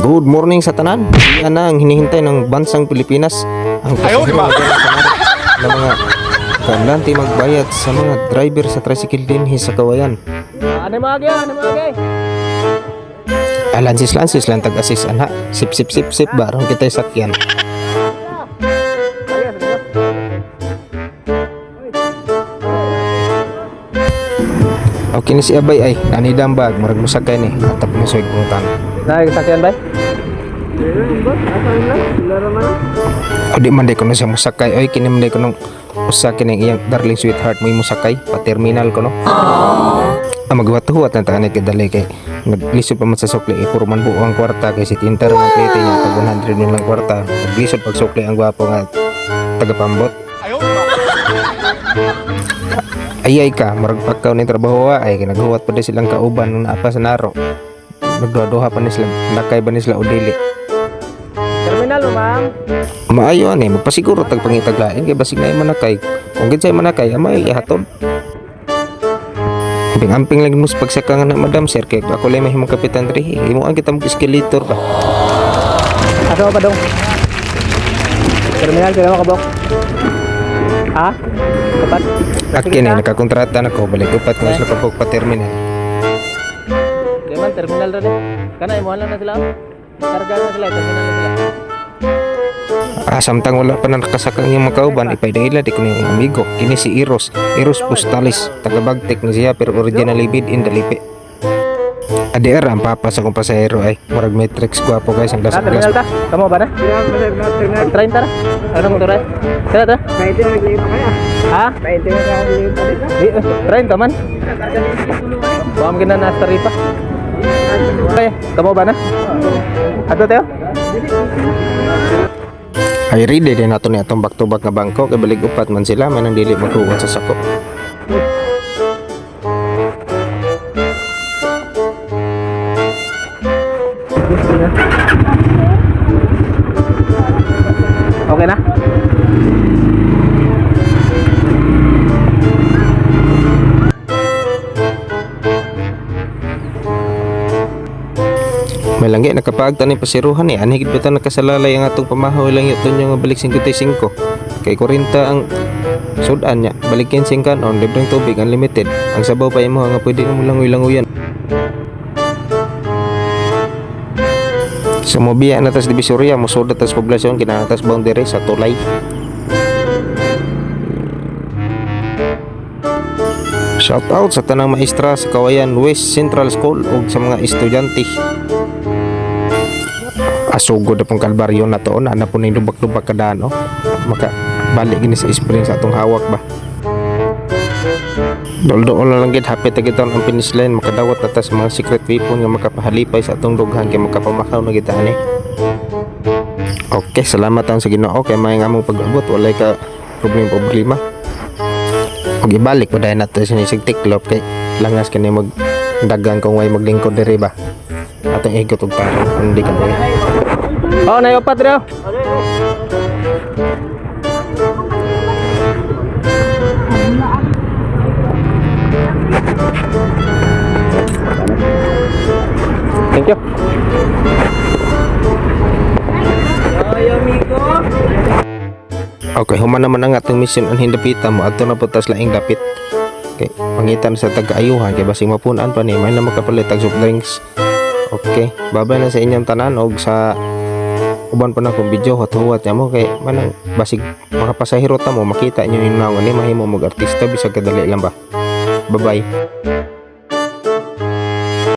Good morning sa tanan. Yan na ang hinihintay ng bansang Pilipinas. Ang pasahero ng mga kanlante magbayad sa mga driver sa tricycle din sa kawayan. Ano mga agya? Ano mga agya? Alansis lansis lang tag-assist anha. Sip sip sip sip barang kita sakyan. Okay ni si Abay ay nanidang bag murag musakay ni atap mo sa iguntan. Nah, kesaktian bay? O di man day ko na siya musakay oy kini man day ko nung usa kini iyang darling sweetheart mo musakay pa terminal ko no. Ah magwatuhuat na taanay kay dali kay naglisod pa man sa sukli puro man buo ang kwarta kay si Tinter man plate niya tag 100 min lang kwarta. Naglisod pag sukli ang gwapo nga tagapambot. Ayay ka, marag pagkaw ni trabaho ay kinaghuwat pa din silang kauban nung naapa sa naro. Nagduha-duha pa ni sila, nakay ba ni sila o dili. Terminal mo, ma'am. Maayo ani, magpasiguro tag pangitaglain kay basig na manakay. Kung ginsay manakay, amay ihatod. Amping-amping lang mo sa pagsaka nga na madam sir kay ako lang mahimong kapitan diri. Imo ang kita mag escalator ba. Mo pa dong? Terminal, sila mo kabok? Ha? Kapat? Akin eh, nakakontrata na ko balik upat ko sa pagpog pa terminal. Terminal rin. Kana, imuhan lang na sila. Karga na sila, terminal na sila. Ah, samtang wala pa na nakasakang yung mga kauban, ipay dahila di ko na amigo. Kini si Eros, Eros Pustalis, taga Bagtek na siya pero originally bid in Dalipe. Adi ara ang papa sa kong pasahero ay murag matrix gwapo guys ang terminal ta? Kamu ba na? Train ta na? Ano mo turay? Sila ta? Ha? Di, eh, Train ta man? Buwam gina na sa ripa. Okay, kamu ba na? Ato tayo? Ay ready din nato ni atong back to back nga bangko kay balik upat man sila man ang dili maghuwat sa sako. Okay na? May langgi nakapagta ni pasiruhan ni ani gid bitaw nakasalalay ang atong pamahaw? Lang yaton yung balik 55 kay 40 ang sudan niya balikin singkan on libreng tubig unlimited. Ang sabaw pa imo nga pwede mo lang languyan sa mobiya na tas divisoria musudat tas poblasyon kinatas boundary sa tulay. Shout out sa tanang maestra sa Kawayan West Central School ug sa mga estudyante. Asugod na pong kalbaryo na to na na po ning lubak-lubak kada no. Maka balik gini sa spring sa atong hawak ba. Doldo na lang gid hapit na giton ang finish line makadawat na ta sa mga secret weapon nga makapahalipay sa atong dughan kay makapamakaw na kita ani. Okay, salamat ang sa Ginoo kay may nga mong pag-abot walay ka problema problema. Ug ibalik po dahil nato sa nisig tiklop kay langas kani mag dagang kung way maglingkod diri ba. Atong igot og kung hindi ka boy. Oh, na opat rin. Thank you. Okay, human naman ang atong mission ang hindapita mo adto na putas laing dapit. Okay, pangitan sa taga-ayuhan kay basing mapunan pa ni may na makapalit og soft drinks. Okay, babay na sa inyong tanan og sa uban pa na kong video hot-hot mo kay manang basig makapasahiro ta mo makita inyo yung naungan ni mahimo mag artista bisag kadali lang ba. Bye-bye.